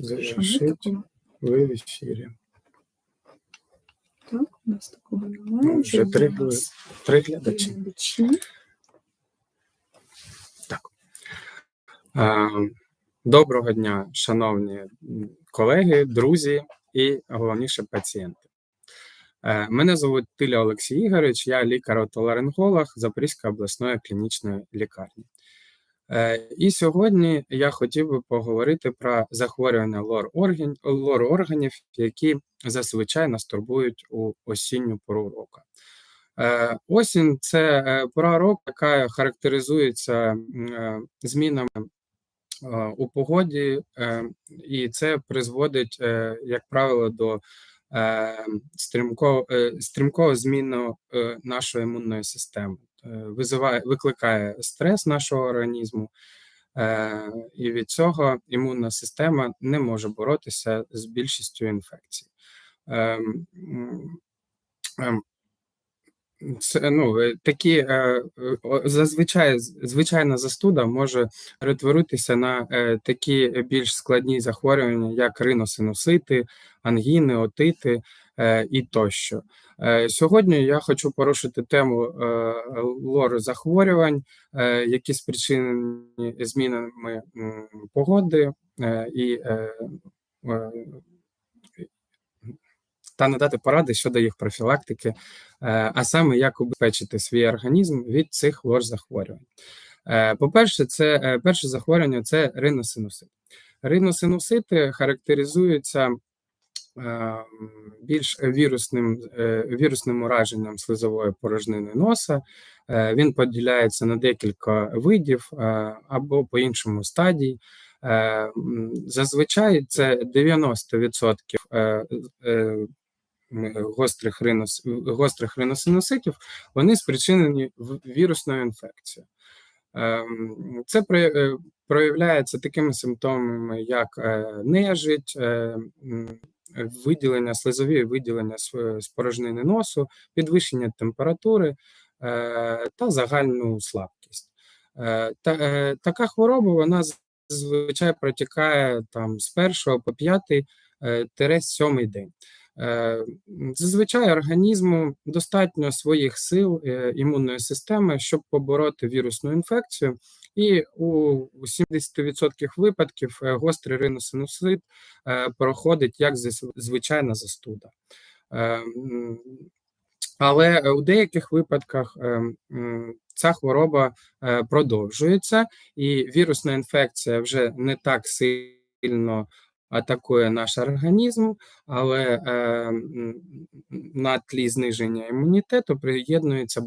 Завершить. Ви в ефірі. Так, у нас такого немає. Вже три, три глядачі. глядачі. Е, Доброго дня, шановні колеги, друзі і головніше пацієнти. Е, Мене звуть Тиля Олексій Ігорович, я лікар-отоларинголог Запорізької обласної клінічної лікарні. Е, І сьогодні я хотів би поговорити про захворювання лор орган- лор органів, які зазвичай нас турбують у осінню пору року. Е, Осінь це е, пора року, яка характеризується змінами у погоді, і це призводить, як правило, до стрімкого, стрімкого зміну нашої імунної системи, визиває, викликає стрес нашого організму, е, і від цього імунна система не може боротися з більшістю інфекцій. Ем, ем, це, ну, е, такі е, е, зазвичай звичайна застуда може перетворитися на е, такі більш складні захворювання, як риносинусити, ангіни, отити е, і тощо. Е, Сьогодні я хочу порушити тему е, лору захворювань, е, які спричинені змінами погоди е, і е, е, та надати поради щодо їх профілактики, е, а саме як убезпечити свій організм від цих лор-захворювань. Е, По-перше, це е, перше захворювання це риносинусит. Риносинусити характеризуються е, більш вірусним, е, вірусним ураженням слизової порожнини носа. Е, Він поділяється на декілька видів е, або по іншому стадій. Е, Зазвичай це 90% е, е, м, гострих, ринос, гострих риносинуситів, вони спричинені вірусною інфекцією. Ем, Це проявляється такими симптомами, як нежить, виділення, слизові виділення з носу, підвищення температури е, та загальну слабкість. Е, Та, е, така хвороба вона зазвичай протікає там з першого по п'ятий е, тире сьомий день. Зазвичай організму достатньо своїх сил імунної системи, щоб побороти вірусну інфекцію, і у 70% випадків е, гострий риносинусит е, проходить як звичайна застуда. Е, Але у деяких випадках ця хвороба продовжується, і вірусна інфекція вже не так сильно атакує наш організм, але на тлі зниження імунітету приєднується